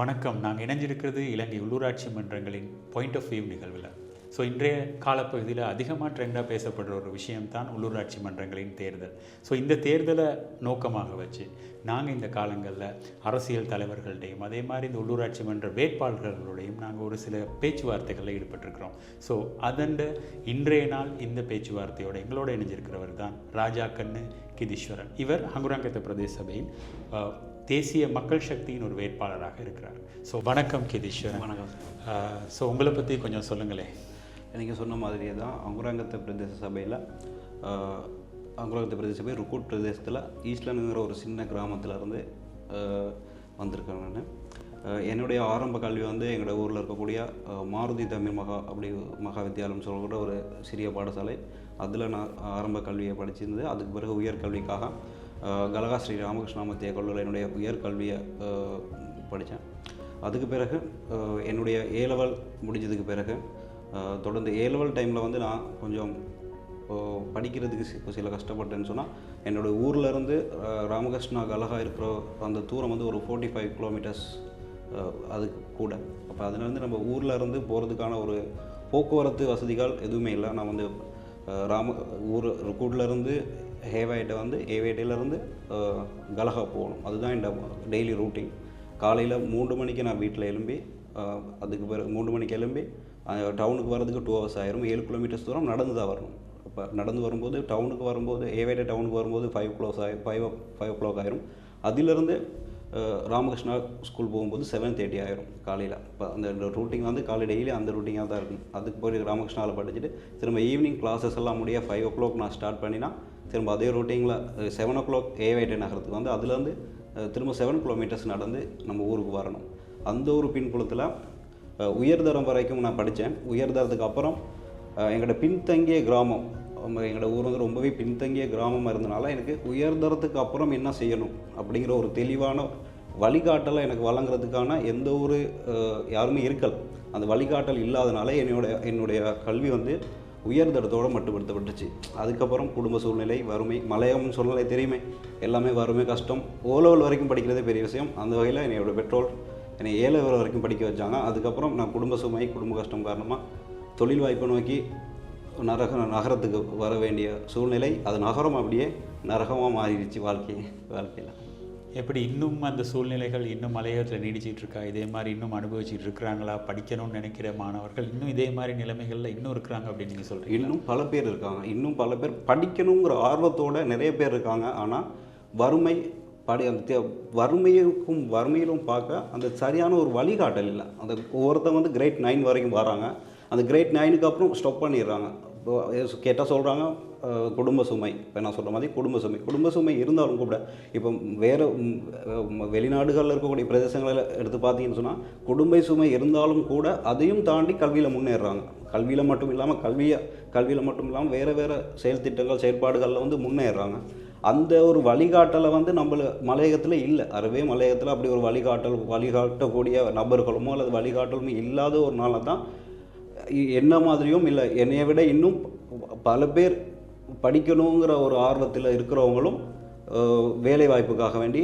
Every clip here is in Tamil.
வணக்கம். நாங்கள் இணைஞ்சிருக்கிறது இலங்கை உள்ளூராட்சி மன்றங்களின் பாயிண்ட் ஆஃப் வியூ நிகழ்வில். ஸோ இன்றைய காலப்பகுதியில் அதிகமாக ட்ரெண்டாக பேசப்படுற ஒரு விஷயம்தான் உள்ளூராட்சி மன்றங்களின் தேர்தல். ஸோ இந்த தேர்தலை நோக்கமாக வச்சு நாங்கள் இந்த காலங்களில் அரசியல் தலைவர்கள்டையும் அதே மாதிரி இந்த உள்ளூராட்சி மன்ற வேட்பாளர்களோடையும் நாங்கள் ஒரு சில பேச்சுவார்த்தைகளில் ஈடுபட்டிருக்கிறோம். ஸோ அதண்ட இன்றைய நாள் இந்த பேச்சுவார்த்தையோட எங்களோட இணைஞ்சிருக்கிறவர் தான் ராஜா கண்ணு கிதீஸ்வரன். இவர் ஹங்குராங்கத்த பிரதேச சபையின் தேசிய மக்கள் சக்தியின் ஒரு வேட்பாளராக இருக்கிறார். ஸோ வணக்கம் கிதீஸ்வரன். வணக்கம். ஸோ உங்களை பற்றி கொஞ்சம் சொல்லுங்களேன் நீங்கள் சொன்ன மாதிரியே தான் அங்குராங்கத்த பிரதேச சபையில் அங்குராங்கத்த பிரதேச சபை ருக்கூட் பிரதேசத்தில் ஈஸ்லாண்டுங்கிற ஒரு சின்ன கிராமத்துல இருந்து வந்திருக்கேன் நான். என்னுடைய ஆரம்ப கல்வி வந்து எங்களோட ஊரில் இருக்கக்கூடிய மாருதி தமிழ் மகா அப்படி மகா வித்தியாலயம் சொல்லக்கூட ஒரு சிறிய பாடசாலை. அதில் நான் ஆரம்ப கல்வியை படிச்சிருந்து அதுக்கு பிறகு உயர்கல்விக்காக கலகா ஸ்ரீ ராமகிருஷ்ணா மத்திய கல்லூரியில் என்னுடைய உயர்கல்வியை படித்தேன். அதுக்கு பிறகு என்னுடைய ஏ லெவல் முடிஞ்சதுக்கு பிறகு தொடர்ந்து ஏ லெவல் டைமில் வந்து நான் கொஞ்சம் படிக்கிறதுக்கு சில கஷ்டப்பட்டேன்னு சொன்னால் என்னோடய ஊர்லேருந்து ராமகிருஷ்ணா கலகா இருக்கிற அந்த தூரம் வந்து ஒரு ஃபோர்ட்டி ஃபைவ் கிலோமீட்டர்ஸ் அதுக்கு கூட. அப்போ அதுலேருந்து நம்ம ஊரில் இருந்து போகிறதுக்கான ஒரு போக்குவரத்து வசதிகள் எதுவுமே இல்லை. நான் வந்து ராம ஊர் ருக்கூட்லேருந்து ஹேவாயிட்ட வந்து ஏவேட்டையிலேருந்து கலகா போகணும். அதுதான் இந்த டெய்லி ரூட்டிங் காலையில் மூன்று மணிக்கு நான் வீட்டில் எழும்பி அதுக்கு பிறகு மூன்று மணிக்கு எழும்பி டவுனுக்கு வரதுக்கு டூ ஹவர்ஸ் ஆயிரும். ஏழு கிலோமீட்டர்ஸ் தூரம் நடந்து தான் வரணும். இப்போ நடந்து வரும்போது டவுனுக்கு வரும்போது ஏவேட்டை டவுனுக்கு வரும்போது ஃபைவ் க்ளோஸ் ஆகி ஃபைவ் ஃபைவ் ஓ கிளாக் ஆயிரும். அதிலிருந்து ராமகிருஷ்ணா ஸ்கூல் போகும்போது செவன் தேர்ட்டி ஆயிரும் காலையில். இப்போ அந்த ரூட்டிங் வந்து காலை டெய்லி அந்த ரூட்டிங்காக தான் இருக்கும். அதுக்கு போய் ராமகிருஷ்ணாவில் படிச்சுட்டு திரும்ப ஈவினிங் கிளாஸஸ் எல்லாம் முடிய ஃபைவ் ஓ கிளாக் நான் ஸ்டார்ட் பண்ணினா திரும்ப அதே ரூட்டிங்கில் செவன் ஓ கிளாக் ஏவேட்டை நகரத்துக்கு வந்து அதுலேருந்து திரும்ப செவன் கிலோமீட்டர்ஸ் நடந்து நம்ம ஊருக்கு வரணும். அந்த ஒரு பின்புலத்தில் உயர்தரம் வரைக்கும் நான் படித்தேன் உயர்தரத்துக்கு அப்புறம் எங்களோட பின்தங்கிய கிராமம் நம்ம எங்களோட ஊர் வந்து ரொம்பவே பின்தங்கிய கிராமமாக இருந்தனால எனக்கு உயர்தரத்துக்கு அப்புறம் என்ன செய்யணும் அப்படிங்கிற ஒரு தெளிவான வழிகாட்டலை எனக்கு வழங்குறதுக்கான எந்த ஒரு யாருமே இருக்கல. அந்த வழிகாட்டல் இல்லாதனால என்னோட என்னுடைய கல்வி வந்து உயர்ந்தடத்தோடு மட்டுப்படுத்தப்பட்டுச்சு. அதுக்கப்புறம் குடும்ப சூழ்நிலை வறுமை மலையம்னு சொல்லலை தெரியுமே. எல்லாமே வறுமை கஷ்டம். ஓ லெவல் வரைக்கும் படிக்கிறதே பெரிய விஷயம். அந்த வகையில் என்னோடய பெற்றோர் என்னை ஏ லெவல் வரைக்கும் படிக்க வச்சாங்க. அதுக்கப்புறம் நான் குடும்ப சுமை குடும்ப கஷ்டம் காரணமாக தொழில் வாய்ப்பை நோக்கி நரக நகரத்துக்கு வர வேண்டிய சூழ்நிலை அது நகரம் அப்படியே நரகமாக மாறிடுச்சு வாழ்க்கை வாழ்க்கையில். எப்படி இன்னும் அந்த சூழ்நிலைகள் இன்னும் மலையத்தில் நீடிச்சிட்டு இருக்கா இதே மாதிரி இன்னும் அனுபவிச்சுட்டு இருக்கிறாங்களா? படிக்கணும்னு நினைக்கிற மாணவர்கள் இன்னும் இதே மாதிரி நிலைமைகளில் இன்னும் இருக்கிறாங்க அப்படின்னு நீங்கள் சொல்கிறீங்க இன்னும் பல பேர் இருக்காங்க. இன்னும் பல பேர் படிக்கணுங்கிற ஆர்வத்தோட நிறைய பேர் இருக்காங்க. ஆனால் வறுமை படி அந்த வறுமையுக்கும் வறுமையிலும் பார்க்க அந்த சரியான ஒரு வழிகாட்டல் இல்லை. அந்த ஒவ்வொருத்தவங்க வந்து கிரேட் நைன் வரைக்கும் வராங்க. அந்த கிரேட் நைனுக்கு அப்புறம் ஸ்டாப் பண்ணிடுறாங்க. கேட்டால் சொல்கிறாங்க குடும்ப சுமை இப்போ நான் சொல்கிற மாதிரி குடும்ப சுமை. குடும்ப சுமை இருந்தாலும் கூட இப்போ வேறு வெளிநாடுகளில் இருக்கக்கூடிய பிரதேசங்களில் எடுத்து பார்த்தீங்கன்னு சொன்னால் குடும்ப சுமை இருந்தாலும் கூட அதையும் தாண்டி கல்வியில் முன்னேறுறாங்க. கல்வியில் மட்டும் இல்லாமல் கல்வியை கல்வியில் மட்டும் இல்லாமல் வேறு வேறு செயல் திட்டங்கள் செயற்பாடுகளில் வந்து முன்னேறாங்க அந்த ஒரு வழிகாட்டலை வந்து நம்மள மலையகத்தில் இல்லை. அறவே மலையகத்தில் அப்படி ஒரு வழிகாட்டல் வழிகாட்டக்கூடிய நபர்களுமோ அல்லது வழிகாட்டலுமோ இல்லாத ஒரு நாளாக தான் என்ன மாதிரியும் இல்லை. என்னையை விட இன்னும் பல பேர் படிக்கணுங்கிற ஒரு ஆர்வத்தில் இருக்கிறவங்களும் வேலை வாய்ப்புக்காக வேண்டி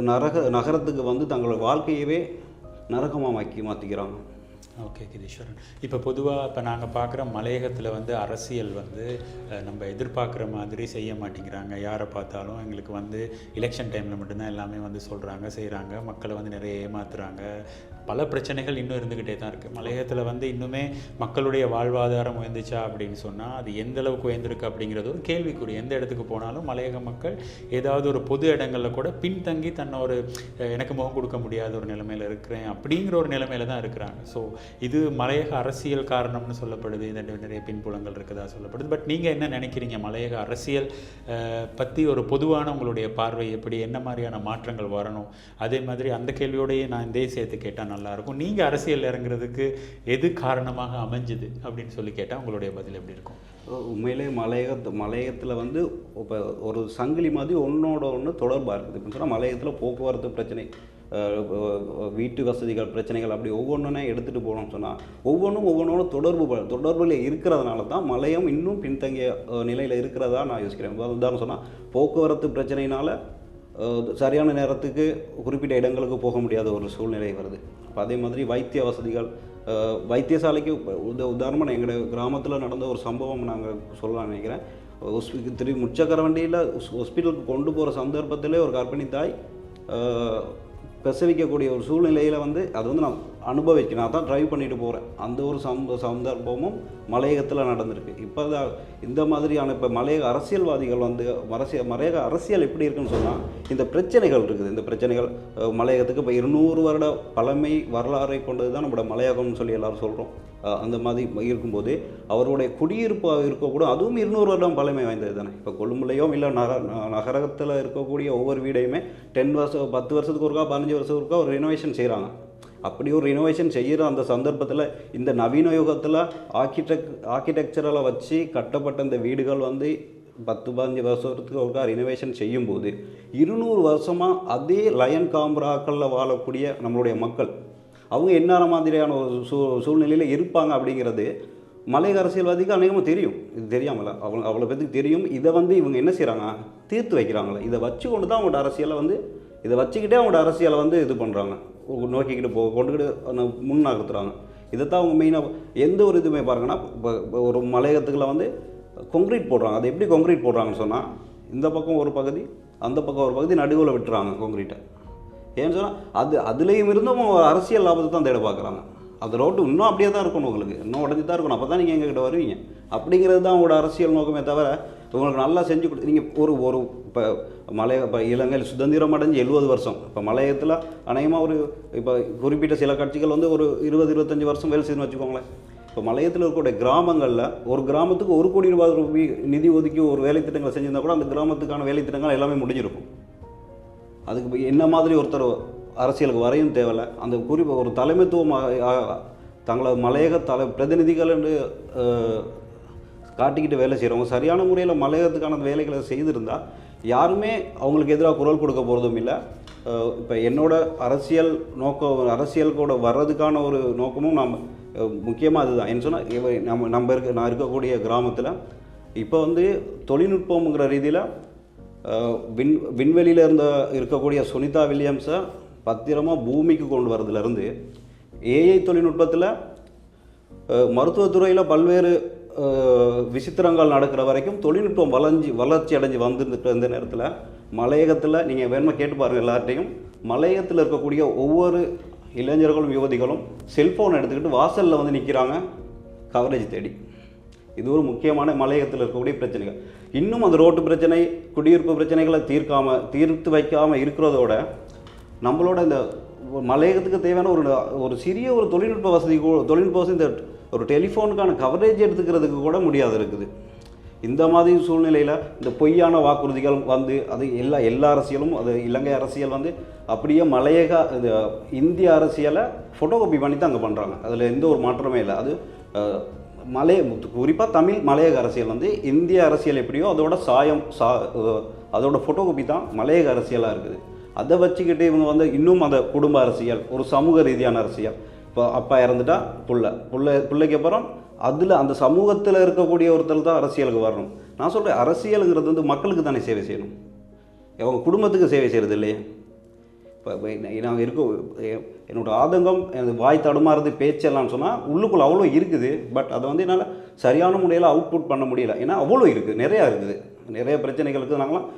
நரக நகரத்துக்கு வந்து தங்களோட வாழ்க்கையவே நரகமாக மாக்கி மாற்றிக்கிறாங்க ஓகே கிரீஸ்வரன் இப்போ பொதுவாக இப்போ நாங்கள் பார்க்குற மலையகத்தில் வந்து அரசியல் வந்து நம்ம எதிர்பார்க்குற மாதிரி செய்ய மாட்டேங்கிறாங்க. யாரை பார்த்தாலும் எங்களுக்கு வந்து எலெக்ஷன் டைமில் மட்டும்தான் எல்லாமே வந்து சொல்கிறாங்க செய்கிறாங்க மக்களை வந்து நிறைய ஏமாத்துறாங்க. பல பிரச்சனைகள் இன்னும் இருந்துக்கிட்டே தான் இருக்குது மலையகத்தில் வந்து இன்னுமே மக்களுடைய வாழ்வாதாரம் உயர்ந்துச்சா அப்படின்னு சொன்னால் அது எந்த அளவுக்கு உயர்ந்திருக்கு அப்படிங்கிறது ஒரு கேள்விக்குறி. எந்த இடத்துக்கு போனாலும் மலையக மக்கள் ஏதாவது ஒரு பொது இடங்களில் கூட பின்தங்கி தன்னை ஒரு எனக்கு முகம் கொடுக்க முடியாத ஒரு நிலைமையில் இருக்கிறேன் அப்படிங்கிற ஒரு நிலைமையில தான் இருக்கிறாங்க. ஸோ இது மலையக அரசியல் காரணம்னு சொல்லப்படுது. இந்த நிறைய பின்புலங்கள் இருக்குதா சொல்லப்படுது. பட் நீங்கள் என்ன நினைக்கிறீங்க? மலையக அரசியல் பற்றி ஒரு பொதுவான உங்களுடைய பார்வை எப்படி? என்ன மாதிரியான மாற்றங்கள் வரணும்? அதே மாதிரி அந்த கேள்வியோடையே நான் இதே சேர்த்து கேட்டால் நல்லாயிருக்கும் நீங்கள் அரசியல் இறங்குறதுக்கு எது காரணமாக அமைஞ்சுது அப்படின்னு சொல்லி கேட்டால் உங்களுடைய பதில் எப்படி இருக்கும்? உண்மையிலே மலையகத்து மலையகத்தில் வந்து இப்போ ஒரு சங்கிலி மாதிரி ஒன்றோட ஒன்று தொடர்பாக இருக்குது. இப்போ சொன்னால் மலையகத்தில் போக்குவரத்து பிரச்சனை வீட்டு வசதிகள் பிரச்சனைகள் அப்படி ஒவ்வொன்றுனே எடுத்துகிட்டு போனோம்னு சொன்னால் ஒவ்வொன்றும் ஒவ்வொன்றோட தொடர்பு ப- தொடர்பில் இருக்கிறதுனால தான் மலையம் இன்னும் பின்தங்கிய நிலையில் இருக்கிறதா நான் யோசிக்கிறேன். உதாரணம் உதாரணம் சொன்னால் போக்குவரத்து பிரச்சனையினால் சரியான நேரத்துக்கு குறிப்பிட்ட இடங்களுக்கு போக முடியாத ஒரு சூழ்நிலை வருது. இப்போ அதே மாதிரி வைத்திய வசதிகள் வைத்தியசாலைக்கு உத உதாரணமாக எங்களுடைய கிராமத்தில் நடந்த ஒரு சம்பவம் நாங்கள் சொல்லலாம் நினைக்கிறேன். ஹாஸ்பி- திரு முச்சக்கர வண்டியில் ஹாஸ்பிட்டலுக்கு கொண்டு போகிற சந்தர்ப்பத்திலே ஒரு கர்ப்பிணி தாய் பிரசவிக்கக்கூடிய ஒரு சூழ்நிலையில் வந்து அது வந்து நான் அனுபவிக்கிறேன். நான் தான் ட்ரைவ் பண்ணிட்டு போகிறேன் அந்த ஒரு சந்த சந்தர்ப்பமும் மலையகத்தில் நடந்திருக்கு. இப்போ தான் இந்த மாதிரியான இப்போ மலையக அரசியல்வாதிகள் வந்து அரசியல் மலையக அரசியல் எப்படி இருக்குன்னு சொன்னால் இந்த பிரச்சனைகள் இருக்குது. இந்த பிரச்சனைகள் மலையகத்துக்கு இப்போ இருநூறு வருட பழமை வரலாறை கொண்டது தான் நம்மளோட மலையகம்னு சொல்லி எல்லோரும் சொல்கிறோம் அந்த மாதிரி இருக்கும்போது அவருடைய குடியிருப்பாக இருக்கக்கூட அதுவும் இருநூறு வருடம் பழமை வாய்ந்தது தானே. இப்போ கொழும்புலையோ இல்லை நகர நகரத்தில் இருக்கக்கூடிய ஒவ்வொரு வீடையுமே டென் வருஷம் பத்து வருஷத்துக்கு ஒருக்கா பதினஞ்சு வருஷத்துக்கு ஒருக்கா ஒரு ரினோவேஷன் செய்கிறாங்க அப்படி ஒரு ரினோவேஷன் செய்கிற அந்த சந்தர்ப்பத்தில் இந்த நவீன யுகத்தில் ஆர்கிடெக் ஆர்கிடெக்சரலை வச்சு கட்டப்பட்ட இந்த வீடுகள் வந்து பத்து பதினஞ்சு வருஷத்துக்கு ஒருக்கா ரினோவேஷன் செய்யும்போது இருநூறு வருஷமாக அதே லயன் காம்பராக்களில் வாழக்கூடிய நம்மளுடைய மக்கள் அவங்க என்ன மாதிரியான ஒரு சூ சூழ்நிலையில் இருப்பாங்க அப்படிங்கிறது மலையக அரசியல்வாதிக்கு அநேகமாக தெரியும். இது தெரியாமல அவங்க அவ்வளோ பேத்துக்கு தெரியும். இதை வந்து இவங்க என்ன செய்கிறாங்க தீர்த்து வைக்கிறாங்களே. இதை வச்சு கொண்டு தான் அவங்களோட அரசியலை வந்து இதை வச்சுக்கிட்டே அவங்களோட அரசியலை வந்து இது பண்ணுறாங்க நோக்கிக்கிட்டு போ கொண்டுக்கிட்டு ந- இதைத்தான் அவங்க மெயினாக எந்த ஒரு இதுவுமே பாருங்கன்னா இப்போ இப்போ ஒரு மலையகத்துக்குள்ள வந்து கொங்க்ரீட் போடுறாங்க. அது எப்படி கொங்க்ரீட் போடுறாங்கன்னு சொன்னால் இந்த பக்கம் ஒரு பகுதி அந்த பக்கம் ஒரு பகுதி நடுவில் விட்டுறாங்க கொங்க்ரீட்டை ஏன்னு சொன்னால் அது அதுலேயும் இருந்தும் அரசியல் லாபத்தை தான் தேட பார்க்குறாங்க. அந்த ரோட்டு இன்னும் அப்படியே தான் இருக்கணும் உங்களுக்கு. இன்னும் உடஞ்சி தான் இருக்கணும். அப்போ தான் நீங்கள் எங்ககிட்ட வருவீங்க. அப்படிங்கிறது தான் உங்களோட அரசியல் நோக்கமே தவிர உங்களுக்கு நல்லா செஞ்சு கொடு நீங்கள் ஒரு ஒரு இப்போ மலைய இப்போ இலங்கையில் சுதந்திரம் அடைஞ்சு எழுபது வருஷம். இப்போ மலையத்தில் அநேகமாக ஒரு இப்போ குறிப்பிட்ட சில கட்சிகள் வந்து ஒரு இருபது இருபத்தஞ்சி வருஷம் வேலை செய்யணும்னு வச்சுக்கோங்களேன். இப்போ மலையத்தில் இருக்கக்கூடிய கிராமங்களில் ஒரு கிராமத்துக்கு ஒரு கோடி ரூபாய் ரூபாய் நிதி ஒதுக்கி ஒரு வேலை திட்டங்களை செஞ்சிருந்தா கூட அந்த கிராமத்துக்கான வேலை திட்டங்கள் எல்லாமே முடிஞ்சிருக்கும். அதுக்கு என்ன மாதிரி ஒருத்தர் அரசியலுக்கு வரையும் தேவையில்ல. அந்த குறிப்பு ஒரு தலைமைத்துவம் தங்களை மலையக தலை பிரதிநிதிகள் என்று காட்டிக்கிட்டு வேலை செய்கிறவங்க சரியான முறையில் மலையகத்துக்கான வேலைகளை செய்திருந்தால் யாருமே அவங்களுக்கு எதிராக குரல் கொடுக்க போகிறதும் இல்லை. இப்போ என்னோட அரசியல் நோக்கம் அரசியல் கூட வர்றதுக்கான ஒரு நோக்கமும் நாம் முக்கியமாக அதுதான். என்ன சொன்னால் இவ நம்ம நம்ம இருக்க நான் இருக்கக்கூடிய கிராமத்தில் இப்போ வந்து தொழில்நுட்பங்கிற ரீதியில் விண் விண்வெளியில் இருந்த இருக்கக்கூடிய சுனிதா வில்லியம்ஸை பத்திரமாக பூமிக்கு கொண்டு வரதுலேருந்து ஏஐ தொழில்நுட்பத்தில் மருத்துவத்துறையில் பல்வேறு விசித்திரங்கள் நடக்கிற வரைக்கும் தொழில்நுட்பம் வளர்ச்சி வளர்ச்சி அடைஞ்சு வந்துட்டு இருந்த நேரத்தில் மலையகத்தில் நீங்கள் வேணுமா கேட்டு பாருங்கள் எல்லார்ட்டையும் மலையகத்தில் இருக்கக்கூடிய ஒவ்வொரு இளைஞர்களும் யுவதிகளும் செல்ஃபோன் எடுத்துக்கிட்டு வாசலில் வந்து நிற்கிறாங்க கவரேஜ் தேடி. இது ஒரு முக்கியமான மலையகத்தில் இருக்கக்கூடிய பிரச்சனைகள். இன்னும் அந்த ரோட்டு பிரச்சனை குடியிருப்பு பிரச்சனைகளை தீர்க்காம தீர்த்து வைக்காமல் இருக்கிறதோட நம்மளோட இந்த மலையகத்துக்கு தேவையான ஒரு ஒரு சிறிய ஒரு தொழில்நுட்ப வசதி கூட- தொழில்நுட்ப வசதி இந்த ஒரு டெலிஃபோனுக்கான கவரேஜ் எடுத்துக்கிறதுக்கு கூட முடியாது இருக்குது. இந்த மாதிரி சூழ்நிலையில் இந்த பொய்யான வாக்குறுதிகள் வந்து அது எல்லா எல்லா அரசியலும் அது இலங்கை அரசியல் வந்து அப்படியே மலையக இது இந்திய அரசியலை ஃபோட்டோகாப்பி பண்ணி தான் அங்கே பண்ணுறாங்க அதில் எந்த ஒரு மாற்றமே இல்லை. அது மலைய குறிப்பாக தமிழ் மலையக அரசியல் வந்து இந்திய அரசியல் எப்படியோ அதோட சாயம் சா அதோட ஃபோட்டோகாப்பி தான் மலையக அரசியலாக இருக்குது. அதை வச்சுக்கிட்டு இவங்க வந்து இன்னும் அந்த குடும்ப அரசியல் ஒரு சமூக ரீதியான அரசியல். இப்போ அப்பா இறந்துட்டா புள்ள புள்ள பிள்ளைக்கு அப்புறம் அதில் அந்த சமூகத்தில் இருக்கக்கூடிய ஒருத்தர் தான் அரசியலுக்கு வரணும். நான் சொல்கிறேன் அரசியலுங்கிறது வந்து மக்களுக்கு தானே சேவை செய்யணும். அவங்க குடும்பத்துக்கு சேவை செய்கிறது இல்லையே. இப்போ நான் இருக்க என்னோட ஆதங்கம் எனது வாய் தடுமாறுது பேச்செல்லாம் சொன்னால் உள்ளுக்குள்ள அவ்வளோ இருக்குது பட் அதை வந்து என்னால் சரியான முறையில் அவுட்புட் பண்ண முடியல. ஏன்னா அவ்வளோ இருக்குது நிறையா இருக்குது. நிறைய பிரச்சனைகளுக்கு நாங்களாம்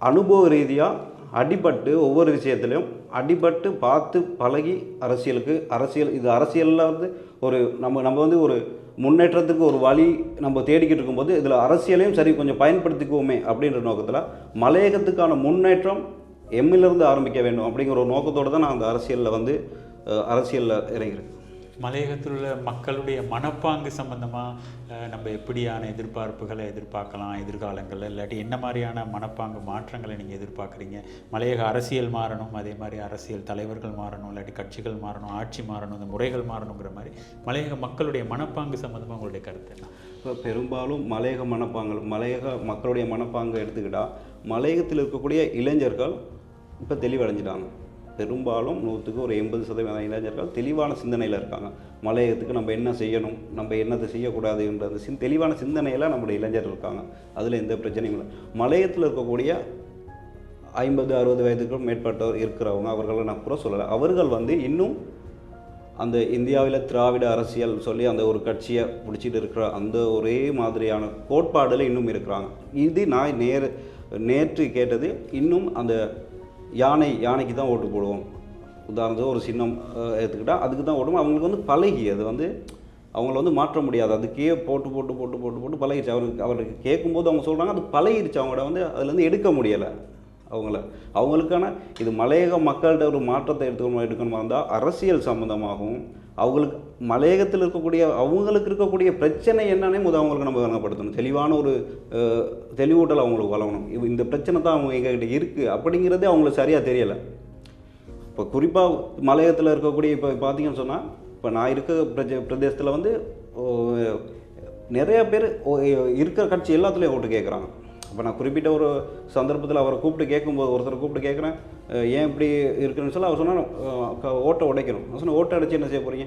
அனுபவ ரீதியாக அடிபட்டு ஒவ்வொரு விஷயத்துலையும் அடிபட்டு பார்த்து பழகி அரசியலுக்கு அரசியல் இது அரசியலில் வந்து ஒரு நம்ம நம்ம வந்து ஒரு முன்னேற்றத்துக்கு ஒரு வழி நம்ம தேடிக்கிட்டு இருக்கும்போது இதில் அரசியலையும் சரி கொஞ்சம் பயன்படுத்திக்குவோமே அப்படின்ற நோக்கத்தில் மலையகத்துக்கான முன்னேற்றம் எம்மிலிருந்து ஆரம்பிக்க வேண்டும் அப்படிங்கிற ஒரு நோக்கத்தோடு தான் நான் அந்த அரசியலில் வந்து அரசியலில் இறங்கியிருக்கேன். மலையகத்தில் உள்ள மக்களுடைய மனப்பாங்கு சம்பந்தமாக நம்ம எப்படியான எதிர்பார்ப்புகளை எதிர்பார்க்கலாம் எதிர்காலங்களில்? இல்லாட்டி என்ன மாதிரியான மனப்பாங்கு மாற்றங்களை நீங்கள் எதிர்பார்க்குறீங்க? மலையக அரசியல் மாறணும் அதே மாதிரி அரசியல் தலைவர்கள் மாறணும் இல்லாட்டி கட்சிகள் மாறணும் ஆட்சி மாறணும் இந்த முறைகள் மாறணுங்கிற மாதிரி மலையக மக்களுடைய மனப்பாங்கு சம்பந்தமாக உங்களுடைய கருத்து என்ன? இப்போ பெரும்பாலும் மலையக மனப்பாங்கள் மலையக மக்களுடைய மனப்பாங்கை எடுத்துக்கிட்டால் மலையகத்தில் இருக்கக்கூடிய இளைஞர்கள் இப்போ தெளிவடைஞ்சிட்டாங்க. பெரும்பாலும் நூற்றுக்கு ஒரு எண்பது சதவீதம் இளைஞர்கள் தெளிவான சிந்தனையில் இருக்காங்க. மலையகத்துக்கு நம்ம என்ன செய்யணும் நம்ம என்னத்தை செய்யக்கூடாதுன்ற அந்த சின் தெளிவான சிந்தனையில் நம்முடைய இளைஞர்கள் இருக்காங்க. அதில் எந்த பிரச்சனையும் இல்லை. மலையத்தில் இருக்கக்கூடிய ஐம்பது அறுபது வயதுக்கும் மேற்பட்டவர் இருக்கிறவங்க அவர்களை நான் கூட சொல்லலை. அவர்கள் வந்து இன்னும் அந்த இந்தியாவில் திராவிட அரசியல் சொல்லி அந்த ஒரு கட்சியை பிடிச்சிட்டு இருக்கிற அந்த ஒரே மாதிரியான கோட்பாடில் இன்னும் இருக்கிறாங்க. இது நான் நேர் நேற்று கேட்டது இன்னும் அந்த யானை யானைக்கு தான் ஓட்டு போடுவோம். உதாரணத்துக்கு ஒரு சின்னம் எடுத்துக்கிட்டால் அதுக்கு தான் ஓடுவோம். அவங்களுக்கு வந்து பழகி அது வந்து அவங்கள வந்து மாற்ற முடியாது. அதுக்கே போட்டு போட்டு போட்டு போட்டு போட்டு பழகிடுச்சு அவருக்கு அவருக்கு கேட்கும்போது அவங்க சொல்கிறாங்க அது பழகிடுச்சு அவங்கள வந்து அதுலேருந்து எடுக்க முடியலை. அவங்கள அவங்களுக்கான இது மலையக மக்கள்கிட்ட ஒரு மாற்றத்தை எடுத்துக்கணும் எடுக்கணுமா இருந்தால் அரசியல் சம்மந்தமாகவும் அவங்களுக்கு மலையகத்தில் இருக்கக்கூடிய அவங்களுக்கு இருக்கக்கூடிய பிரச்சனை என்னன்னே முதல் அவங்களுக்கு நம்ம வழங்கப்படுத்தணும் தெளிவான ஒரு தெளிவூட்டல் அவங்களுக்கு வழங்கணும். இந்த பிரச்சனை தான் அவங்க எங்ககிட்ட இருக்குது அப்படிங்கிறதே அவங்களுக்கு சரியாக தெரியலை. இப்போ குறிப்பாக மலையகத்தில் இருக்கக்கூடிய இப்போ பார்த்தீங்கன்னு சொன்னால் இப்போ நான் இருக்க பிரஜ பிரதேசத்தில் வந்து நிறைய பேர் ஓ, இருக்கிற கட்சி எல்லாத்துலேயும் ஓட்டு கேட்குறாங்க அப்போ நான் குறிப்பிட்ட ஒரு சந்தர்ப்பத்தில் அவரை கூப்பிட்டு கேட்கும்போது ஒருத்தரை கூப்பிட்டு கேட்குறேன் ஏன் இப்படி இருக்குன்னு சொல்லி அவர் சொன்னால் ஓட்டை உடைக்கணும். நான் சொன்னேன் ஓட்டை அடைச்சி என்ன செய்ய போகிறீங்க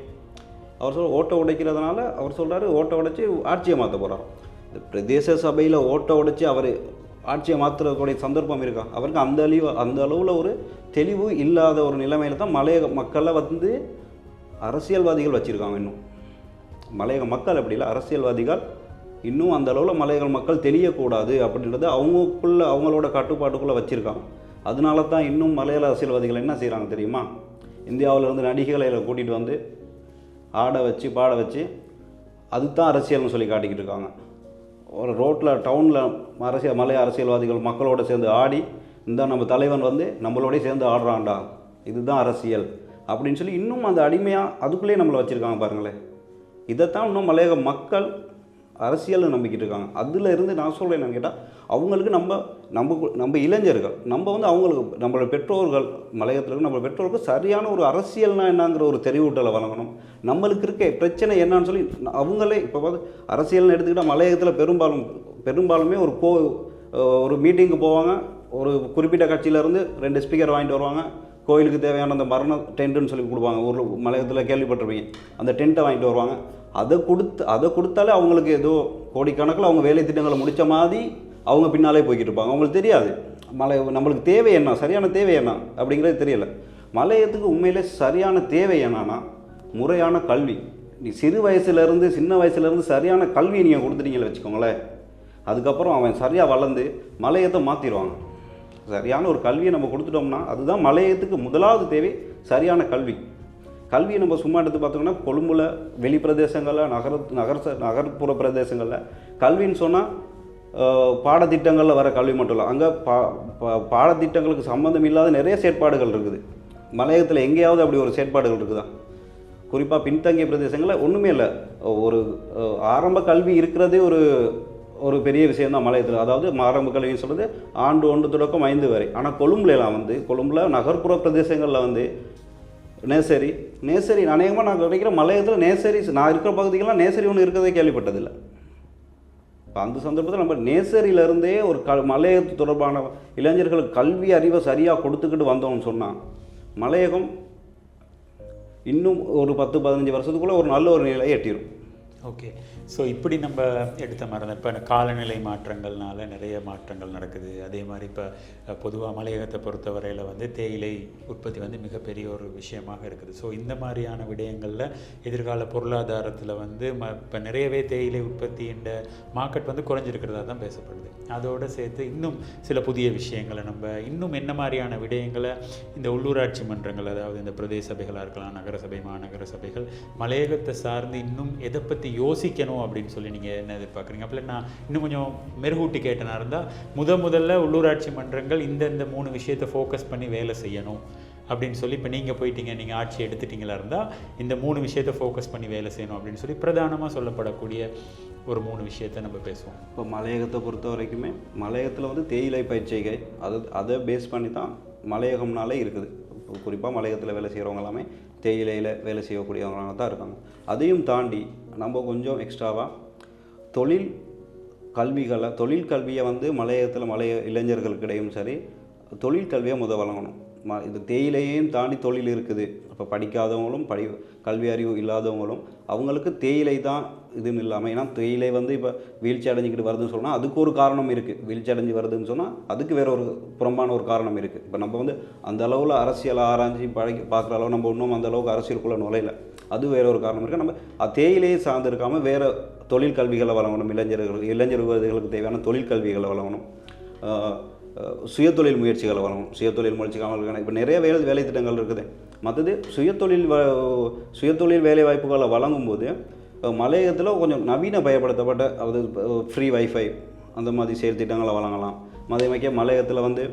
அவர் சொல்ல ஓட்டை உடைக்கிறதுனால அவர் சொல்கிறாரு ஓட்டை உடைச்சி ஆட்சியை மாற்ற போகிறார் இந்த பிரதேச சபையில் ஓட்டை உடைச்சி அவர் ஆட்சியை மாற்றக்கூடிய சந்தர்ப்பம் இருக்கா? அவருக்கு அந்த அழிவு அந்த அளவில் ஒரு தெளிவு இல்லாத ஒரு நிலைமையில் தான் மலையக மக்களை வந்து அரசியல்வாதிகள் வச்சுருக்காங்க இன்னும். மலையக மக்கள் அப்படி இல்லை அரசியல்வாதிகள் இன்னும் அந்த அளவில் மலையாள மக்கள் தெரியக்கூடாது அப்படின்றது அவங்களுக்குள்ளே அவங்களோட கட்டுப்பாட்டுக்குள்ளே வச்சுருக்காங்க. அதனால தான் இன்னும் மலையாள அரசியல்வாதிகள் என்ன செய்கிறாங்க தெரியுமா? இந்தியாவிலேருந்து நடிகைகளை கூட்டிகிட்டு வந்து ஆட வச்சு பாட வச்சு அதுதான் அரசியல்னு சொல்லி காட்டிக்கிட்டு இருக்காங்க. ஒரு ரோட்டில் டவுனில் அரசியல் மலை அரசியல்வாதிகள் மக்களோட சேர்ந்து ஆடி இந்த நம்ம தலைவன் வந்து நம்மளோடய சேர்ந்து ஆடுறான்டா இதுதான் அரசியல் அப்படின்னு சொல்லி இன்னும் அந்த அடிமையாக அதுக்குள்ளேயே நம்மளை வச்சுருக்காங்க பாருங்களேன். இதைத்தான் இன்னும் மலையக மக்கள் அரசியல்னு நம்பிக்கிட்டு இருக்காங்க. அதில் இருந்து நான் சொல்கிறேன் என்னன்னு கேட்டால் அவங்களுக்கு நம்ம நம்ம நம்ம இளைஞர்கள் நம்ம வந்து அவங்களுக்கு நம்மளோட பெற்றோர்கள் மலையத்தில் இருக்க நம்ம பெற்றோருக்கு சரியான ஒரு அரசியல்னா என்னங்கிற ஒரு தெரிவூட்டலை வழங்கணும். நம்மளுக்கு இருக்க பிரச்சனை என்னன்னு சொல்லி அவங்களே இப்போ பார்த்து அரசியல்னு எடுத்துக்கிட்டால் மலையகத்தில் பெரும்பாலும் பெரும்பாலுமே ஒரு கோ ஒரு மீட்டிங்கு போவாங்க. ஒரு குறிப்பிட்ட கட்சியிலேருந்து ரெண்டு ஸ்பீக்கர் வாங்கிட்டு வருவாங்க. கோயிலுக்கு தேவையான அந்த மரண டென்ட்டுன்னு சொல்லி கொடுப்பாங்க. ஒரு மலையத்தில் கேள்விப்பட்டிருப்பீங்க. அந்த டென்ட்டை வாங்கிட்டு வருவாங்க. அதை கொடுத்து அதை கொடுத்தாலே அவங்களுக்கு ஏதோ கோடிக்கணக்கில் அவங்க வேலை திட்டங்களை முடித்த மாதிரி அவங்க பின்னாலே போய்கிட்டு இருப்பாங்க. அவங்களுக்கு தெரியாது. மலை நம்மளுக்கு தேவை என்ன? சரியான தேவை என்ன? அப்படிங்கிறது தெரியல. மலையத்துக்கு உண்மையிலே சரியான தேவை என்னன்னா முறையான கல்வி. நீ சிறு வயசுலேருந்து சின்ன வயசுலேருந்து சரியான கல்வியை நீங்கள் கொடுத்துட்டீங்களே வச்சுக்கோங்களேன். அதுக்கப்புறம் அவன் சரியாக வளர்ந்து மலையத்தை மாற்றிடுவாங்க சரியான ஒரு கல்வியை நம்ம கொடுத்துட்டோம்னா அதுதான் மலையத்துக்கு முதலாவது தேவை சரியான கல்வி. கல்வியை நம்ம சும்மா எடுத்து பார்த்தோம்னா கொழும்புல வெளி பிரதேசங்களில் நகர நகர நகர்ப்புற பிரதேசங்களில் கல்வின்னு சொன்னால் பாடத்திட்டங்களில் வர கல்வி மட்டும் இல்லை. அங்கே பா பா- பாடத்திட்டங்களுக்கு சம்மந்தம் இல்லாத நிறைய செயற்பாடுகள் இருக்குது. மலையகத்தில் எங்கேயாவது அப்படி ஒரு செயற்பாடுகள் இருக்குதா? குறிப்பாக பின்தங்கிய பிரதேசங்களில் ஒன்றுமே இல்லை. ஒரு ஆரம்ப கல்வி இருக்கிறதே ஒரு ஒரு பெரிய விஷயம் தான் மலையத்தில். அதாவது ஆரம்ப கல்வின்னு சொல்கிறது ஆண்டு ஒன்று தொடக்கம் ஐந்து வரை. ஆனால் கொழும்புலாம் வந்து கொழும்புல நகர்ப்புற பிரதேசங்களில் வந்து நேசரி. நேசரி அநேகமாக நான் கிடைக்கிற மலையத்தில் நேசரி நான் இருக்கிற பகுதிக்கெல்லாம் நேசரி ஒன்று இருக்கிறதே கேள்விப்பட்டதில்லை. இப்போ அந்த சந்தர்ப்பத்தில் நம்ம நேசரியிலேருந்தே ஒரு க மலையத்து தொடர்பான இளைஞர்களுக்கு கல்வி அறிவை சரியாக கொடுத்துக்கிட்டு வந்தோம்னு சொன்னால் மலையகம் இன்னும் ஒரு பத்து பதினஞ்சு வருஷத்துக்குள்ளே ஒரு நல்ல ஒரு நிலையை எட்டிடும் ஓகே ஸோ இப்படி நம்ம எடுத்த மாதிரி தான். இப்போ காலநிலை மாற்றங்கள்னால நிறைய மாற்றங்கள் நடக்குது. அதே மாதிரி இப்போ பொதுவாக மலையகத்தை பொறுத்தவரையில் வந்து தேயிலை உற்பத்தி வந்து மிகப்பெரிய ஒரு விஷயமாக இருக்குது. ஸோ இந்த மாதிரியான விடயங்களில் எதிர்கால பொருளாதாரத்தில் வந்து ம இப்போ நிறையவே தேயிலை உற்பத்தின்ற மார்க்கெட் வந்து குறைஞ்சிருக்கிறதா தான் பேசப்படுது. அதோடு சேர்த்து இன்னும் சில புதிய விஷயங்களை நம்ம இன்னும் என்ன மாதிரியான விடயங்களை இந்த உள்ளூராட்சி மன்றங்கள் அதாவது இந்த பிரதேச சபைகளாக இருக்கலாம் நகரசபை மாநகர சபைகள் மலையகத்தை சார்ந்து இன்னும் எதை பற்றி யோசிக்கணும் அப்படின்னு சொல்லி நீங்கள் என்ன எதிர்பார்க்குறீங்க? அப்போ நான் இன்னும் கொஞ்சம் மெருகூட்டி கேட்டனா இருந்தால் முத முதல்ல உள்ளூராட்சி மன்றங்கள் இந்த இந்த மூணு விஷயத்தை ஃபோக்கஸ் பண்ணி வேலை செய்யணும் அப்படின்னு சொல்லி இப்போ நீங்கள் போயிட்டீங்க நீங்கள் ஆட்சி எடுத்துட்டீங்களா இருந்தால் இந்த மூணு விஷயத்தை ஃபோக்கஸ் பண்ணி வேலை செய்யணும் அப்படின்னு சொல்லி பிரதானமாக சொல்லப்படக்கூடிய ஒரு மூணு விஷயத்தை நம்ம பேசுவோம். இப்போ மலையகத்தை பொறுத்த வரைக்குமே மலையகத்தில் வந்து தேயிலை பயிற்சிகை அது அதை பேஸ் பண்ணி தான் மலையகம்னாலே இருக்குது. இப்போ குறிப்பாக மலையகத்தில் வேலை செய்கிறவங்க எல்லாமே தேயிலையில் வேலை செய்யக்கூடியவங்களாக தான் இருக்காங்க. அதையும் தாண்டி நம்ம கொஞ்சம் எக்ஸ்ட்ராவாக தொழில் கல்விகளை தொழில் கல்வியை வந்து மலையத்தில் மலைய இளைஞர்களுக்கிடையும் சரி தொழில் கல்வியை முத வழங்கணும். ம இது தேயிலையையும் தாண்டி தொழில் இருக்குது. இப்போ படிக்காதவங்களும் படி கல்வி அறிவு இல்லாதவங்களும் அவங்களுக்கு தேயிலை தான் இதுன்னு இல்லாமல் ஏன்னா தேயிலை வந்து இப்போ வீழ்ச்சி அடைஞ்சிக்கிட்டு வருதுன்னு சொன்னால் அதுக்கு ஒரு காரணம் இருக்குது வீழ்ச்சி அடைஞ்சு வருதுன்னு சொன்னால் அதுக்கு வேற ஒரு புறம்பான ஒரு காரணம் இருக்குது இப்போ நம்ம வந்து அந்த அளவில் அரசியல் ஆராய்ச்சி பழகி பார்க்குற அளவு நம்ம இன்னும் அந்த அளவுக்கு அரசியலுக்குள்ளே நுழையல. அது வேற ஒரு காரணம் இருக்குது நம்ம தேயிலையை தேயிலையே சார்ந்து இருக்காமல் வேறு தொழில் கல்விகளை வழங்கணும். இளைஞர்களுக்கு இளைஞர் யுவதிகளுக்கு தேவையான தொழில் கல்விகளை வழங்கணும். சுயதொழில் முயற்சிகளை வழங்கணும். சுயதொழில் முயற்சிக்காமல் இப்போ நிறைய வேலை வேலை திட்டங்கள் இருக்குது. மற்றது சுயத்தொழில் வ சுயதொழில் வேலை வாய்ப்புகளை வழங்கும்போது மலையத்தில் மலையகத்தில் கொஞ்சம் நவீன பயப்படுத்தப்பட்ட அதாவது ஃப்ரீ வைஃபை அந்த மாதிரி செயல் திட்டங்களை வழங்கலாம். அதே மலையகத்தில் வந்து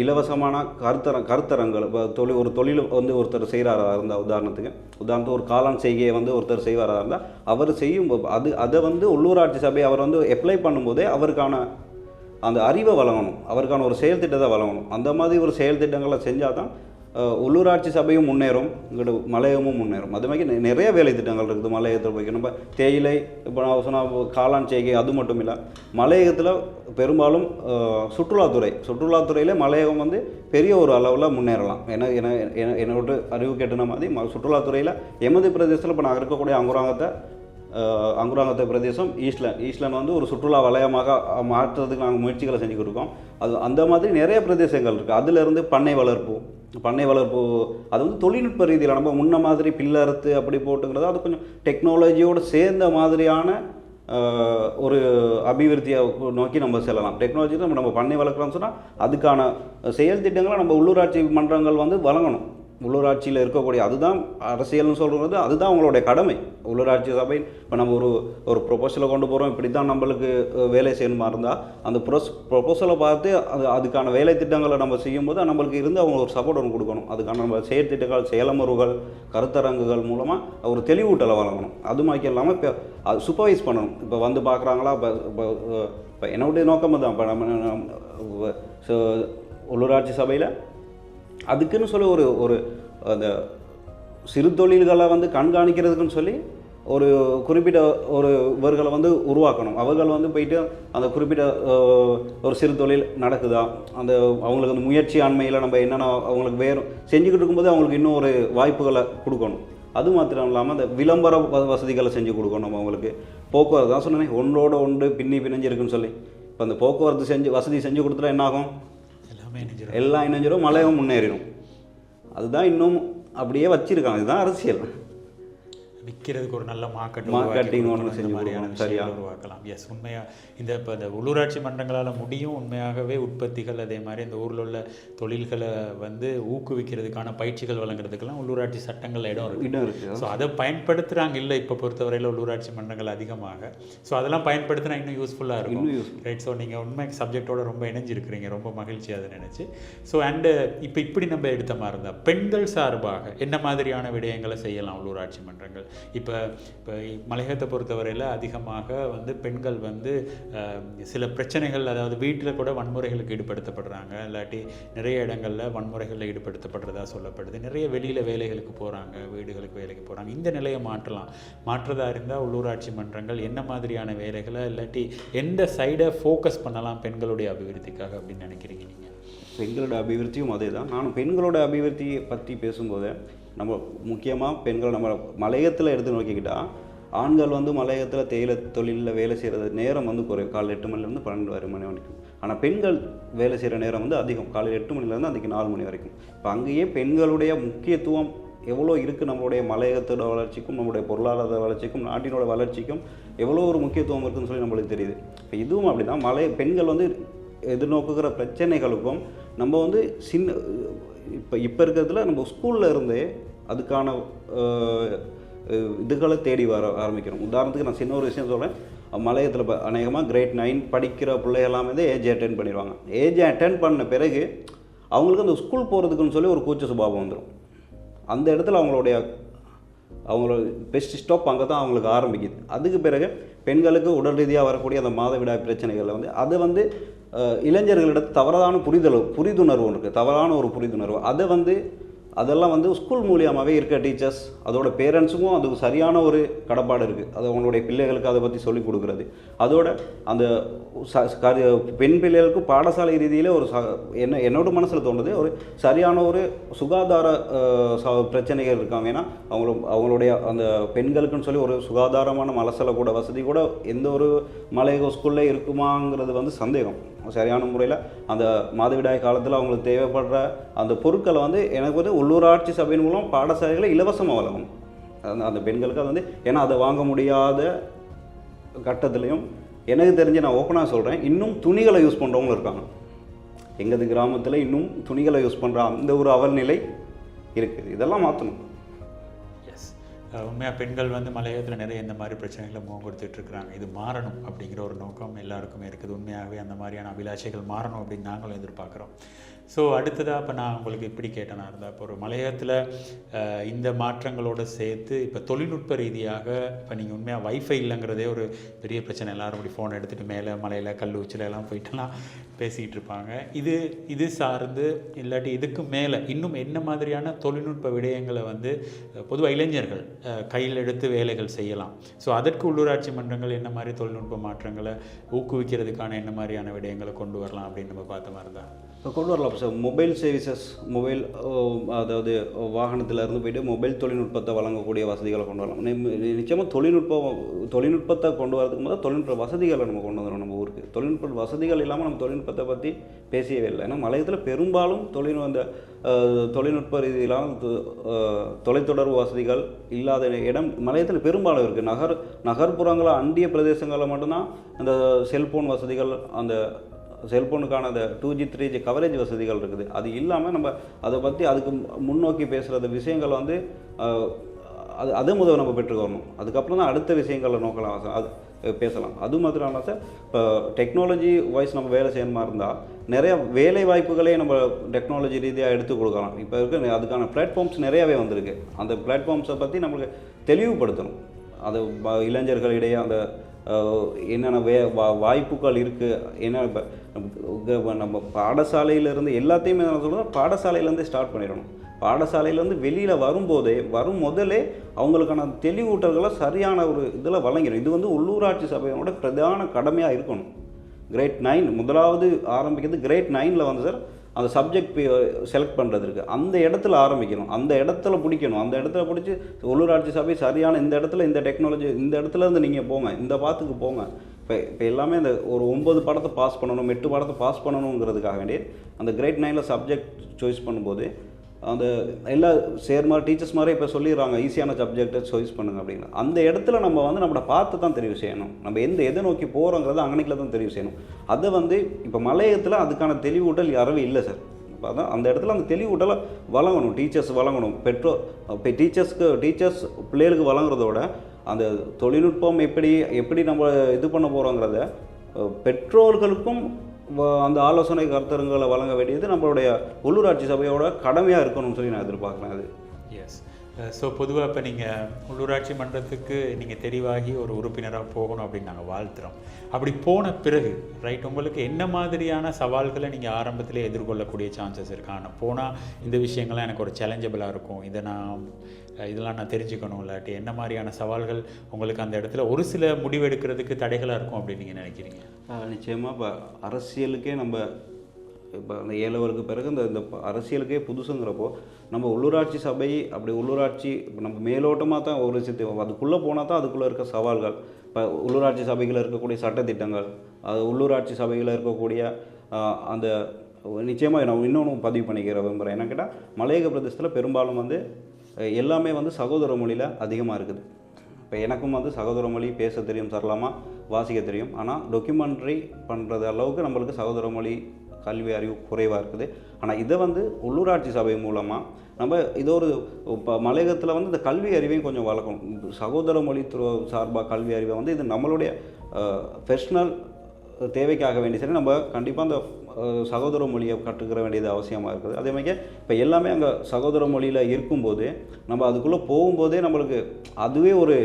இலவசமான கருத்தர கருத்தரங்கள் இப்போ தொழில் ஒரு தொழில் வந்து ஒருத்தர் செய்கிறாரா இருந்தால் உதாரணத்துக்கு உதாரணத்துக்கு ஒரு காளான் செய்கையை வந்து ஒருத்தர் செய்வாரா இருந்தால் அவர் செய்யும் அது அதை வந்து உள்ளூராட்சி சபை அவர் வந்து அப்ளை பண்ணும்போதே அவருக்கான அந்த அறிவை வழங்கணும். அவருக்கான ஒரு செயல் திட்டத்தை வழங்கணும். அந்த மாதிரி ஒரு செயல் திட்டங்களை செஞ்சால் தான் உள்ளூராட்சி சபையும் முன்னேறும் இங்கிட்ட மலையகமும் முன்னேறும். அது மாதிரி நிறைய வேலை திட்டங்கள் இருக்குது. மலையகத்தில் போய் நம்ம தேயிலை இப்போ நான் சொன்ன காளான் செய்கை அது மட்டும் இல்லை. மலையகத்தில் பெரும்பாலும் சுற்றுலாத்துறை. சுற்றுலாத்துறையில் மலையகம் வந்து பெரிய ஒரு அளவில் முன்னேறலாம். ஏன்னா என என்னோட அறிவு கேட்டன மாதிரி ம- சுற்றுலாத்துறையில் எமது பிரதேசத்தில் இப்போ நான் இருக்கக்கூடிய அங்குராங்கத்தை அங்குராங்கத்தை பிரதேசம் ஈஸ்ட்லேண்ட் ஈஸ்ட்லேண்ட் வந்து ஒரு சுற்றுலா வலயமாக மாற்றுறதுக்கு நாங்கள் முயற்சிகளை செஞ்சுக்கிட்டு இருக்கோம். அது அந்த மாதிரி நிறைய பிரதேசங்கள் இருக்குது அதிலிருந்து பண்ணை வளர்ப்பு பண்ணை வளர்ப்பு அது வந்து தொழில்நுட்ப ரீதியில் நம்ம முன்ன மாதிரி பில்லறுத்து அப்படி போட்டுங்கிறது அது கொஞ்சம் டெக்னாலஜியோடு சேர்ந்த மாதிரியான ஒரு அபிவிருத்தியை நோக்கி நம்ம செல்லலாம். டெக்னாலஜி நம்ம நம்ம பண்ணை வளர்க்குறோம்னு சொன்னால் அதுக்கான செயல் திட்டங்களை நம்ம உள்ளூராட்சி மன்றங்கள் வந்து வழங்கணும். உள்ளூராட்சியில் இருக்கக்கூடிய அதுதான் அரசியல்னு சொல்கிறது அதுதான் அவங்களுடைய கடமை. உள்ளூராட்சி சபை இப்போ நம்ம ஒரு ஒரு ப்ரொபோசலை கொண்டு போகிறோம் இப்படி தான் நம்மளுக்கு வேலை செய்யணுமா இருந்தால் அந்த ப்ரொஸ் ப்ரொபோசலை பார்த்து அது அதுக்கான வேலை திட்டங்களை நம்ம செய்யும்போது நம்மளுக்கு இருந்து அவங்க ஒரு சப்போர்ட் ஒன்று கொடுக்கணும். அதுக்கான நம்ம செயற்திட்டங்கள் செயலமர்வுகள் கருத்தரங்குகள் மூலமாக ஒரு தெளிவூட்டலை வழங்கணும். அது மாதிரி இல்லாமல் இப்போ அது சூப்பர்வைஸ் பண்ணணும். இப்போ வந்து பார்க்குறாங்களா இப்போ இப்போ இப்போ என்னுடைய நோக்கம் தான் இப்போ நம்ம உள்ளூராட்சி சபையில் அதுக்குன்னு சொல்லி ஒரு ஒரு அந்த சிறு தொழில்களை வந்து கண்காணிக்கிறதுக்குன்னு சொல்லி ஒரு குறிப்பிட்ட ஒரு இவர்களை வந்து உருவாக்கணும். அவர்கள் வந்து போயிட்டு அந்த குறிப்பிட்ட ஒரு சிறு தொழில் நடக்குதா? அந்த அவங்களுக்கு அந்த முயற்சி ஆண்மையில் நம்ம என்னென்ன அவங்களுக்கு வேறு செஞ்சுக்கிட்டு இருக்கும்போது அவங்களுக்கு இன்னும் ஒரு வாய்ப்புகளை கொடுக்கணும். அது மாத்திரம் இல்லாமல் அந்த விளம்பர வ- வசதிகளை செஞ்சு கொடுக்கணும் அவங்களுக்கு. போக்குவரத்து தான் சொன்னேன் ஒன்றோட ஒன்று பின்னி பிணைஞ்சிருக்குன்னு சொல்லி. இப்போ அந்த போக்குவரத்து செஞ்சு வசதி செஞ்சு கொடுத்துட்டா என்ன ஆகும் எல்லாம் இணைஞ்சிரும். மலையும் முன்னேறிடும் அதுதான் இன்னும் அப்படியே வச்சிருக்காங்க. இதுதான் அரசியல். விற்கிறதுக்கு ஒரு நல்ல மார்க்கெட் Marketing ஒண்ணு செஞ்சு மாதிரியான கொடுக்கணும். சரியா. விஷயங்களை உருவாக்கலாம். எஸ் உண்மையா இந்த இப்போ இந்த உள்ளூராட்சி மன்றங்களால் முடியும். உண்மையாகவே உற்பத்திகள் அதே மாதிரி இந்த ஊரில் உள்ள தொழில்களை வந்து ஊக்குவிக்கிறதுக்கான பயிற்சிகள் வழங்குறதுக்கெல்லாம் உள்ளூராட்சி சட்டங்கள்ல இடம் இருக்கு. இடம் இருக்குது ஸோ அதை பயன்படுத்துகிறாங்க இல்லை இப்போ பொறுத்தவரையில் உள்ளூராட்சி மன்றங்கள் அதிகமாக. ஸோ அதெல்லாம் பயன்படுத்தினா இன்னும் யூஸ்ஃபுல்லாக இருக்கும். யூஸ் ரைட் ஸோ நீங்கள் உண்மை சப்ஜெக்டோட ரொம்ப இணைஞ்சிருக்கிறீங்க. ரொம்ப மகிழ்ச்சி அதை நினச்சி. ஸோ அண்டு இப்போ இப்படி நம்ம எடுத்த மாதிரி இருந்தால் பெண்கள் சார்பாக என்ன மாதிரியான விடயங்களை செய்யலாம் உள்ளூராட்சி மன்றங்கள்? இப்போ இப்போ மலையகத்தை பொறுத்தவரையில் அதிகமாக வந்து பெண்கள் வந்து சில பிரச்சனைகள் அதாவது வீட்டில் கூட வன்முறைகளுக்கு ஈடுபடுத்தப்படுறாங்க. இல்லாட்டி நிறைய இடங்களில் வன்முறைகளில் ஈடுபடுத்தப்படுறதா சொல்லப்படுது. நிறைய வெளியில் வேலைகளுக்கு போகிறாங்க வீடுகளுக்கு வேலைக்கு போகிறாங்க இந்த நிலையை மாற்றலாம். மாற்றதா இருந்தால் உள்ளூராட்சி மன்றங்கள் என்ன மாதிரியான வேலைகளை இல்லாட்டி எந்த சைடை ஃபோக்கஸ் பண்ணலாம் பெண்களுடைய அபிவிருத்திக்காக அப்படின்னு நினைக்கிறீங்க நீங்கள் பெண்களோட அபிவிருத்தியும் அதே தான் நானும் பெண்களோட அபிவிருத்தியை பற்றி பேசும்போது நம்ம முக்கியமாக பெண்கள் நம்ம மலையத்தில் எடுத்து நோக்கிக்கிட்டால் ஆண்கள் வந்து மலையத்தில் தேயிலை தொழிலில் வேலை செய்கிறது நேரம் வந்து குறையும். காலை எட்டு மணிலேருந்து பன்னெண்டு வரை மணி வரைக்கும். ஆனால் பெண்கள் வேலை செய்கிற நேரம் வந்து அதிகம். காலையில் எட்டு மணிலேருந்து அன்றைக்கி நாலு மணி வரைக்கும். இப்போ அங்கேயே பெண்களுடைய முக்கியத்துவம் எவ்வளோ இருக்குது நம்மளுடைய மலையகத்தோட வளர்ச்சிக்கும் நம்மளுடைய பொருளாதார வளர்ச்சிக்கும் நாட்டினோட வளர்ச்சிக்கும் எவ்வளோ ஒரு முக்கியத்துவம் இருக்குன்னு சொல்லி நம்மளுக்கு தெரியுது. இப்போ இதுவும் அப்படி தான் மலை பெண்கள் வந்து எதிர்நோக்குகிற பிரச்சனைகளுக்கும் நம்ம வந்து சின்ன இப்போ இப்போ இருக்கிறதுல நம்ம ஸ்கூலில் இருந்தே அதுக்கான இதுகளை தேடி வர ஆரம்பிக்கிறோம் உதாரணத்துக்கு நான் சின்ன ஒரு விஷயம் சொல்கிறேன் மலையத்தில் இப்போ அநேகமாக கிரேட் நைன் படிக்கிற பிள்ளைகளாம் வந்து ஏஜ் அட்டன் பண்ணிடுவாங்க. ஏஜ் அட்டன் பண்ண பிறகு அவங்களுக்கு அந்த ஸ்கூல் போகிறதுக்குன்னு சொல்லி ஒரு கூச்ச சுபாவம் வந்துடும் அந்த இடத்துல அவங்களுடைய அவங்களோட பெஸ்ட் ஸ்டாப் அங்கே தான் அவங்களுக்கு ஆரம்பிக்குது. அதுக்கு பிறகு பெண்களுக்கு உடல் ரீதியாக வரக்கூடிய அந்த மாதவிடாய் பிரச்சனைகளை வந்து அது வந்து இளைஞர்களிடத்து தவறான புரிதல் புரிதுணர்வு ஒன்று இருக்குது தவறான ஒரு புரிதுணர்வு. அதை வந்து அதெல்லாம் வந்து ஸ்கூல் மூலியமாகவே இருக்க டீச்சர்ஸ் அதோட பேரண்ட்ஸுக்கும் அதுக்கு சரியான ஒரு கடப்பாடு இருக்குது அது அவங்களுடைய பிள்ளைகளுக்கு அதை பற்றி சொல்லிக் கொடுக்குறது. அதோட அந்த பெண் பிள்ளைகளுக்கு பாடசாலை ரீதியில் ஒரு ச என்ன என்னோட மனசில் தோணுது ஒரு சரியான ஒரு சுகாதார ச- பிரச்சனைகள் இருக்காங்க. ஏன்னா அவங்கள அவங்களுடைய அந்த பெண்களுக்குன்னு சொல்லி ஒரு சுகாதாரமான மலசலை கூட வசதி கூட எந்த ஒரு மலையக ஸ்கூலில் இருக்குமாங்கிறது வந்து சந்தேகம். சரியான முறையில் அந்த மாதவிடாய் காலத்தில் அவங்களுக்கு தேவைப்படுற அந்த பொருட்களை வந்து எனக்கு வந்து உள்ளூராட்சி சபையின் மூலம் பாடசாலைகளை இலவசமாக வழங்கணும் அந்த அந்த பெண்களுக்கு அது வந்து ஏன்னா அதை வாங்க முடியாத கட்டத்துலேயும் எனக்கு தெரிஞ்சு நான் ஓப்பனாக சொல்கிறேன் இன்னும் துணிகளை யூஸ் பண்ணுறவங்களும் இருக்காங்க. எங்களது கிராமத்தில் இன்னும் துணிகளை யூஸ் பண்ணுற அந்த ஒரு அவல்நிலை இருக்குது. இதெல்லாம் மாற்றணும் உண்மையாக பெண்கள் வந்து மலையத்தில் நிறைய இந்த மாதிரி பிரச்சனைகளை முகம் கொடுத்துட்டு இருக்கிறாங்க. இது மாறணும் அப்படிங்கிற ஒரு நோக்கம் எல்லாருக்குமே இருக்குது. உண்மையாகவே அந்த மாதிரியான அபிலாஷைகள் மாறணும் அப்படின்னு நாங்களும் எதிர்பார்க்குறோம். ஸோ அடுத்ததாக இப்போ நான் உங்களுக்கு இப்படி கேட்டேனா இருந்தால் இப்போ ஒரு மலையகத்தில் இந்த மாற்றங்களோடு சேர்த்து இப்போ தொழில்நுட்ப ரீதியாக இப்போ நீங்கள் உண்மையாக வைஃபை இல்லைங்கிறதே ஒரு பெரிய பிரச்சனை. எல்லாரும் அப்படி ஃபோன் எடுத்துகிட்டு மேலே மலையில் கல் உச்சில எல்லாம் போயிட்டுலாம் பேசிக்கிட்டு இருப்பாங்க. இது இது சார்ந்து இல்லாட்டி இதுக்கு மேலே இன்னும் என்ன மாதிரியான தொழில்நுட்ப விடயங்களை வந்து பொதுவாக இளைஞர்கள் கையில் எடுத்து வேலைகள் செய்யலாம். ஸோ அதற்கு உள்ளூராட்சி மன்றங்கள் என்ன மாதிரி தொழில்நுட்ப மாற்றங்களை ஊக்குவிக்கிறதுக்கான என்ன மாதிரியான விடயங்களை கொண்டு வரலாம் அப்படின்னு நம்ம பார்த்த மாதிரி தான். கொண்டு வரலாம். சார் மொபைல் சர்வீசஸ் மொபைல் அதாவது வாகனத்தில் இருந்து போயிட்டு மொபைல் தொழில்நுட்பத்தை வழங்கக்கூடிய வசதிகளை கொண்டு வரலாம். நிச்சயமாக தொழில்நுட்பம் தொழில்நுட்பத்தை கொண்டு வரதுக்கு முதல் தொழில்நுட்ப வசதிகளை நம்ம கொண்டு வந்துடும் நம்ம ஊருக்கு. தொழில்நுட்ப வசதிகள் இல்லாமல் நம்ம தொழில்நுட்பத்தை பற்றி பேசவே இல்லை. ஏன்னா மலையத்தில் பெரும்பாலும் தொழில் அந்த தொழில்நுட்ப ரீதியிலான தொ- தொலைத்தொடர்பு வசதிகள் இல்லாத இடம் மலையத்தில் பெரும்பாலும் இருக்குது நகர் நகர்ப்புறங்களை அண்டிய பிரதேசங்களில் மட்டும்தான் அந்த செல்ஃபோன் வசதிகள் அந்த செல்ஃபோனுக்கான அந்த two G three G coverage வசதிகள் இருக்குது. அது இல்லாமல் நம்ம அதை பற்றி அதுக்கு முன்னோக்கி பேசுகிற விஷயங்கள் வந்து அது அது முதல் நம்ம பெற்றுக்கணும். அதுக்கப்புறம் தான் அடுத்த விஷயங்களை நோக்கலாம். சார். அது பேசலாம். அது மாத்திரம் இல்லாமல் சார். இப்போ டெக்னாலஜி வைஸ் நம்ம வேலை செய்யணுமா இருந்தால் நிறைய வேலை வாய்ப்புகளே நம்ம டெக்னாலஜி ரீதியாக எடுத்து கொடுக்கலாம். இப்போ இருக்க அதுக்கான பிளாட்ஃபார்ம்ஸ் நிறையாவே வந்திருக்கு. அந்த பிளாட்ஃபார்ம்ஸை பற்றி நம்மளுக்கு தெளிவுபடுத்தணும். அது இளைஞர்களிடையே அந்த என்னென்ன வே வா- வாய்ப்புகள் இருக்குது என்ன இப்போ நம்ம பாடசாலையிலேருந்து எல்லாத்தையுமே நான் சொல்கிறேன் பாடசாலையிலேருந்தே ஸ்டார்ட் பண்ணிடணும். பாடசாலையிலேருந்து வெளியில் வரும்போதே வரும் முதலே அவங்களுக்கான தெளிவூட்டல்களை சரியான ஒரு இதில் வழங்கிடும் இது வந்து உள்ளூராட்சி சபையோட பிரதான கடமையாக இருக்கணும். கிரேட் நைன் முதலாவது ஆரம்பிக்கிறது கிரேட் நைனில் வந்து சார் அந்த சப்ஜெக்ட் செலக்ட் பண்ணுறது இருக்குது அந்த இடத்துல ஆரம்பிக்கணும். அந்த இடத்துல பிடிக்கணும். அந்த இடத்துல பிடிச்சி உள்ளூராட்சி சபை சரியான இந்த இடத்துல இந்த டெக்னாலஜி இந்த இடத்துல இருந்து நீங்கள் போங்க. இந்த பாத்துக்கு போங்க. இப்போ இப்போ எல்லாமே அந்த ஒரு ஒம்பது படத்தை பாஸ் பண்ணணும் எட்டு படத்தை பாஸ் பண்ணணுங்கிறதுக்காக வேண்டி அந்த கிரேட் நைனில் சப்ஜெக்ட் சாய்ஸ் பண்ணும்போது அந்த எல்லா சேர் மாதிரி டீச்சர்ஸ் மாதிரி இப்போ சொல்லிடுறாங்க ஈஸியான சப்ஜெக்டை சாய்ஸ் பண்ணுங்க அப்படின்னு. அந்த இடத்துல நம்ம வந்து நம்மளை பார்த்து தான் தெரிவு செய்யணும். நம்ம எந்த எதை நோக்கி போகிறோங்கிறத அங்கனைக்கில் தான் தெரிவு செய்யணும். அதை வந்து இப்போ மலையத்தில் அதுக்கான தெளிவூட்டல் யாரும் இல்லை சார் இப்போ அதான் அந்த இடத்துல அந்த தெளிவூட்டலை வழங்கணும். டீச்சர்ஸ் வழங்கணும். பெற்றோர் இப்போ டீச்சர்ஸ்க்கு டீச்சர்ஸ் பிள்ளைகளுக்கு வழங்குறதோட அந்த தொழில்நுட்பம் எப்படி எப்படி நம்ம இது பண்ண போகிறோங்கிறத பெற்றோர்களுக்கும் அந்த ஆலோசனை கருத்தரங்களை வழங்க வேண்டியது நம்மளுடைய உள்ளூராட்சி சபையோட கடமையாக இருக்கணும்னு சொல்லி நான் எதிர்பார்க்குறேன் அது. எஸ் ஸோ பொதுவாக இப்போ நீங்கள் உள்ளூராட்சி மன்றத்துக்கு நீங்கள் தெரிவாகி ஒரு உறுப்பினராக போகணும் அப்படின்னு நாங்கள் வாழ்த்துறோம். அப்படி போன பிறகு ரைட் உங்களுக்கு என்ன மாதிரியான சவால்களை நீங்கள் ஆரம்பத்தில் எதிர்கொள்ளக்கூடிய சான்சஸ் இருக்கு? ஆனால் போனால் இந்த விஷயங்கள்லாம் எனக்கு ஒரு சேலஞ்சபிளாக இருக்கும். இதை நான் இதெல்லாம் நான் தெரிஞ்சுக்கணும் இல்லாட்டி என்ன மாதிரியான சவால்கள் உங்களுக்கு அந்த இடத்துல ஒரு சில முடிவெடுக்கிறதுக்கு தடைகளாக இருக்கும் அப்படின்னு நீங்கள் நினைக்கிறீங்க? நிச்சயமாக இப்போ அரசியலுக்கே நம்ம இப்போ அந்த ஏழவருக்கு பிறகு இந்த இந்த அரசியலுக்கே புதுசுங்கிறப்போ நம்ம உள்ளூராட்சி சபை அப்படி உள்ளூராட்சி நம்ம மேலோட்டமாக தான் ஒரு சித்து அதுக்குள்ளே போனால் தான் அதுக்குள்ளே இருக்க சவால்கள். இப்போ உள்ளூராட்சி சபைகளில் இருக்கக்கூடிய சட்டத்திட்டங்கள் அது உள்ளூராட்சி சபையில் இருக்கக்கூடிய அந்த நிச்சயமாக நான் இன்னொன்று பதிவு பண்ணிக்கிற விரும்புகிறேன் என்ன கேட்டால் மலையக பிரதேசத்தில் பெரும்பாலும் வந்து எல்லாமே வந்து சகோதர மொழியில் அதிகமாக இருக்குது. இப்போ எனக்கும் வந்து சகோதர மொழி பேச தெரியும் சரளமாக வாசிக்க தெரியும். ஆனால் டாக்குமெண்ட்ரி பண்ணுறது அளவுக்கு நம்மளுக்கு சகோதர மொழி கல்வி அறிவு குறைவாக இருக்குது. ஆனால் இதை வந்து உள்ளூராட்சி சபை மூலமாக நம்ம இது ஒரு இப்போ மலையகத்தில் வந்து இந்த கல்வி அறிவையும் கொஞ்சம் வளர்க்கணும். சகோதர மொழி துறை சார்பாக கல்வி அறிவை வந்து இது நம்மளுடைய பர்சனல் தேவைக்காக வேண்டி சரி நம்ம கண்டிப்பாக அந்த சகோதர மொழியை கற்றுக்கிற வேண்டியது அவசியமாக இருக்குது. அதே மாதிரி இப்போ எல்லாமே அங்கே சகோதர மொழியில் இருக்கும்போது நம்ம அதுக்குள்ளே போகும்போதே நம்மளுக்கு அதுவே ஒரு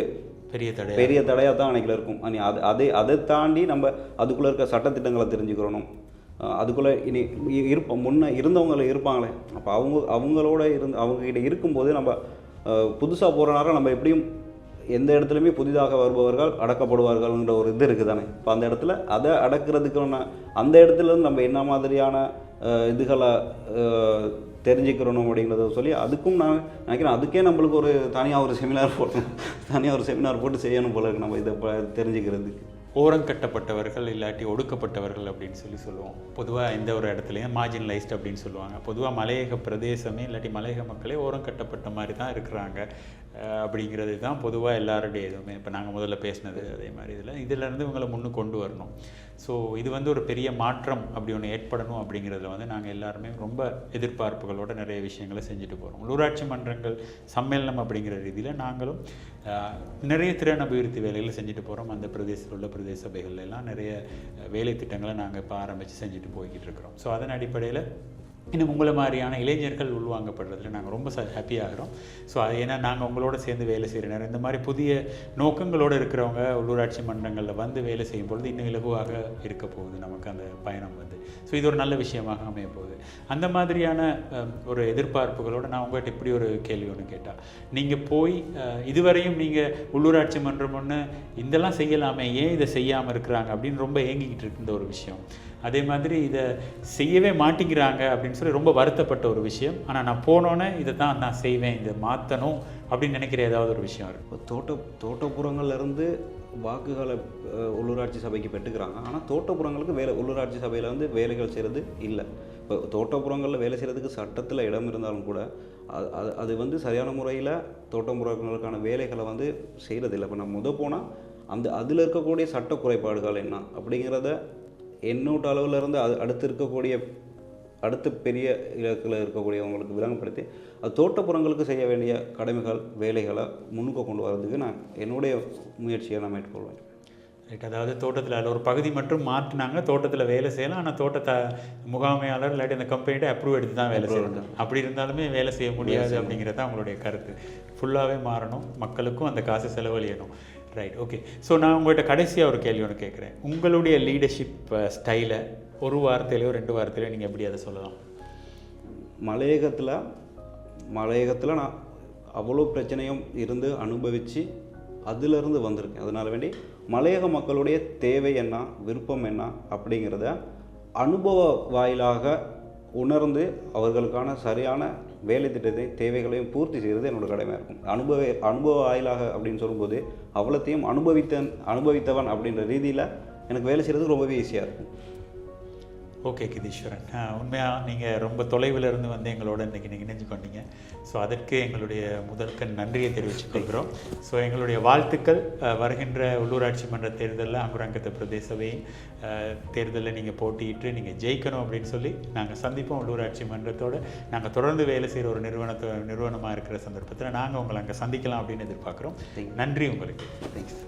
பெரிய தடை பெரிய தடையாக தான் அன்னைக்கு இருக்கும். அனி அது அதை அதை தாண்டி நம்ம அதுக்குள்ளே இருக்க சட்டத்திட்டங்களை தெரிஞ்சுக்கிறணும் அதுக்குள்ளே இனி இ- இருப்ப முன்ன இருந்தவங்கள இருப்பாங்களே. அப்போ அவங்க அவங்களோட இருந்து அவங்ககிட்ட இருக்கும்போது நம்ம புதுசாக போகிற நேரம் நம்ம எப்படியும் எந்த இடத்துலையுமே புதிதாக வருபவர்கள் அடக்கப்படுவார்கள்ன்ற ஒரு இது இருக்குது தானே இப்போ அந்த இடத்துல அதை அடக்கிறதுக்கான அந்த இடத்துல இருந்து நம்ம என்ன மாதிரியான இதுகளை தெரிஞ்சுக்கிறணும் அப்படிங்கிறத சொல்லி அதுக்கும் நான் நினைக்கிறேன். அதுக்கே நம்மளுக்கு ஒரு தனியாக ஒரு செமினார் போட்டு தனியாக ஒரு செமினார் போட்டு செய்யணும் போல இருக்கு நம்ம இதை ப- தெரிஞ்சுக்கிறதுக்கு. ஓரங்கட்டப்பட்டவர்கள் இல்லாட்டி ஒடுக்கப்பட்டவர்கள் அப்படின்னு சொல்லி சொல்லுவோம். பொதுவாக எந்த ஒரு இடத்துலையும் மார்ஜினலைஸ்ட் அப்படின்னு சொல்லுவாங்க. பொதுவாக மலையக பிரதேசமே இல்லாட்டி மலையக மக்களே ஓரங்கட்டப்பட்ட மாதிரி தான் இருக்கிறாங்க. அப்படிங்கிறது தான் பொதுவாக எல்லாருடைய இதுவுமே. இப்போ நாங்கள் முதல்ல பேசினது அதே மாதிரி இதில். இதிலேருந்து இவங்களை முன்னு கொண்டு வரணும். ஸோ இது வந்து ஒரு பெரிய மாற்றம் அப்படி ஒன்று ஏற்படணும் அப்படிங்கிறதுல வந்து நாங்கள் எல்லாருமே ரொம்ப எதிர்பார்ப்புகளோட நிறைய விஷயங்களை செஞ்சுட்டு போகிறோம் உள்ளூராட்சி மன்றங்கள் சம்மேளனம் அப்படிங்கிற ரீதியில் நாங்களும் நிறைய திறன் அபிவிருத்தி வேலைகளை செஞ்சுட்டு போகிறோம் அந்த பிரதேசத்தில் உள்ள பிரதேச சபைகள் எல்லாம் நிறைய வேலை திட்டங்களை நாங்கள் இப்போ ஆரம்பித்து செஞ்சுட்டு போய்கிட்டு இருக்கிறோம். ஸோ அதன் அடிப்படையில் இன்னும் உங்களை மாதிரியான இளைஞர்கள் உள்வாங்கப்படுறதுல நாங்கள் ரொம்ப ச ஹாப்பியாகிறோம் ஸோ அது ஏன்னா நாங்கள் உங்களோட சேர்ந்து வேலை செய்கிற நேரம் இந்த மாதிரி புதிய நோக்கங்களோடு இருக்கிறவங்க உள்ளூராட்சி மன்றங்களில் வந்து வேலை செய்யும் பொழுது இன்னும் இலகுவாக இருக்க போகுது நமக்கு அந்த பயணம் வந்து. ஸோ இது ஒரு நல்ல விஷயமாக அமைய போகுது. அந்த மாதிரியான ஒரு எதிர்பார்ப்புகளோடு நான் உங்கள்கிட்ட இப்படி ஒரு கேள்வி ஒன்று கேட்டால் நீங்கள் போய் இதுவரையும் நீங்கள் உள்ளூராட்சி மன்றம் ஒன்று இதெல்லாம் செய்யலாமே ஏன் இதை செய்யாமல் இருக்கிறாங்க? அப்படின்னு ரொம்ப ஏங்கிக்கிட்டு இருந்த ஒரு விஷயம். அதே மாதிரி இதை செய்யவே மாட்டேங்கிறாங்க அப்படின்னு சொல்லி ரொம்ப வருத்தப்பட்ட ஒரு விஷயம். ஆனால் நான் போனோன்னே இதை தான் நான் செய்வேன் இதை மாற்றணும் அப்படின்னு நினைக்கிற ஏதாவது ஒரு விஷயம் இருக்கு. இப்போ தோட்ட தோட்டப்புறங்கள்லேருந்து வாக்குகளை உள்ளூராட்சி சபைக்கு பெற்றுக்கிறாங்க. ஆனால் தோட்டப்புறங்களுக்கு வேலை உள்ளூராட்சி சபையில் வந்து வேலைகள் செய்கிறது இல்லை. இப்போ தோட்டப்புறங்களில் வேலை செய்கிறதுக்கு சட்டத்தில் இடம் இருந்தாலும் கூட அது அது அது வந்து சரியான முறையில் தோட்டப்புறங்களுக்கான வேலைகளை வந்து செய்கிறதில்ல இப்போ நம்ம முத போனால் அந்த அதில் இருக்கக்கூடிய சட்ட குறைபாடுகள் என்ன அப்படிங்கிறத எண்ணூட்ட அளவில் இருந்து அது அடுத்து இருக்கக்கூடிய அடுத்து பெரிய இலக்கில் இருக்கக்கூடியவங்களுக்கு விளங்கப்படுத்தி அது தோட்டப்புறங்களுக்கு செய்ய வேண்டிய கடமைகள் வேலைகளை முன்னுக்கு கொண்டு வரதுக்கு நான் என்னுடைய முயற்சியை நான் மேற்கொள்வேன். ரைட் அதாவது தோட்டத்தில் அதில் ஒரு பகுதி மட்டும் மாற்றினாங்க தோட்டத்தில் வேலை செய்யலாம் ஆனால் தோட்டத்தை முகாமையாளர் இல்லாட்டி அந்த கம்பெனிகிட்ட அப்ரூவ் எடுத்து தான் வேலை செய்யணும். அப்படி இருந்தாலுமே வேலை செய்ய முடியாது அப்படிங்கிறது தான் அவங்களுடைய கருத்து. ஃபுல்லாகவே மாறணும். மக்களுக்கும் அந்த காசு செலவழியணும். ரைட் ஓகே ஸோ நான் உங்கள்கிட்ட கடைசியாக ஒரு கேள்வி ஒன்று கேட்குறேன் உங்களுடைய லீடர்ஷிப் ஸ்டைலை uh, ஒரு வார்த்தையிலையோ ரெண்டு வார்த்தையிலையோ நீங்கள் எப்படி அதை சொல்லலாம்? மலையகத்தில் மலையகத்தில் நான் அவ்வளோ பிரச்சனையும் இருந்து அனுபவித்து அதிலிருந்து வந்திருக்கேன். அதனால் வேண்டி மலையக மக்களுடைய தேவை என்ன விருப்பம் என்ன அப்படிங்கிறத அனுபவ வாயிலாக உணர்ந்து அவர்களுக்கான சரியான வேலை திட்டத்தை தேவைகளையும் பூர்த்தி செய்கிறது என்னோட கடமையாக இருக்கும். அனுபவ அனுபவ ஆயிலாக அப்படின்னு சொல்லும்போது அவ்வளோத்தையும் அனுபவித்தன் அனுபவித்தவன் அப்படின்ற ரீதியில் எனக்கு வேலை செய்கிறதுக்கு ரொம்பவே ஈஸியாக இருக்கும். ஓகே கிதீஸ்வரன். உண்மையாக நீங்கள் ரொம்ப தொலைவில் இருந்து வந்து எங்களோட இன்றைக்கி நீங்கள் இணைஞ்சு கொண்டீங்க ஸோ அதற்கு எங்களுடைய முதற்கண் நன்றியை தெரிவித்துக் கொள்கிறோம். ஸோ எங்களுடைய வாழ்த்துக்கள் வருகின்ற உள்ளூராட்சி மன்ற தேர்தலில் அங்குரங்கத்த பிரதேசவையும் தேர்தலில் நீங்கள் போட்டியிட்டு நீங்கள் ஜெயிக்கணும் அப்படின்னு சொல்லி நாங்கள் சந்திப்போம் உள்ளூராட்சி மன்றத்தோடு. நாங்கள் தொடர்ந்து வேலை செய்கிற ஒரு நிறுவனத்தோ நிறுவனமாக இருக்கிற சந்தர்ப்பத்தில் நாங்கள் உங்களை அங்கே சந்திக்கலாம் அப்படின்னு எதிர்பார்க்குறோம். நன்றி உங்களுக்கு. தேங்க்ஸ்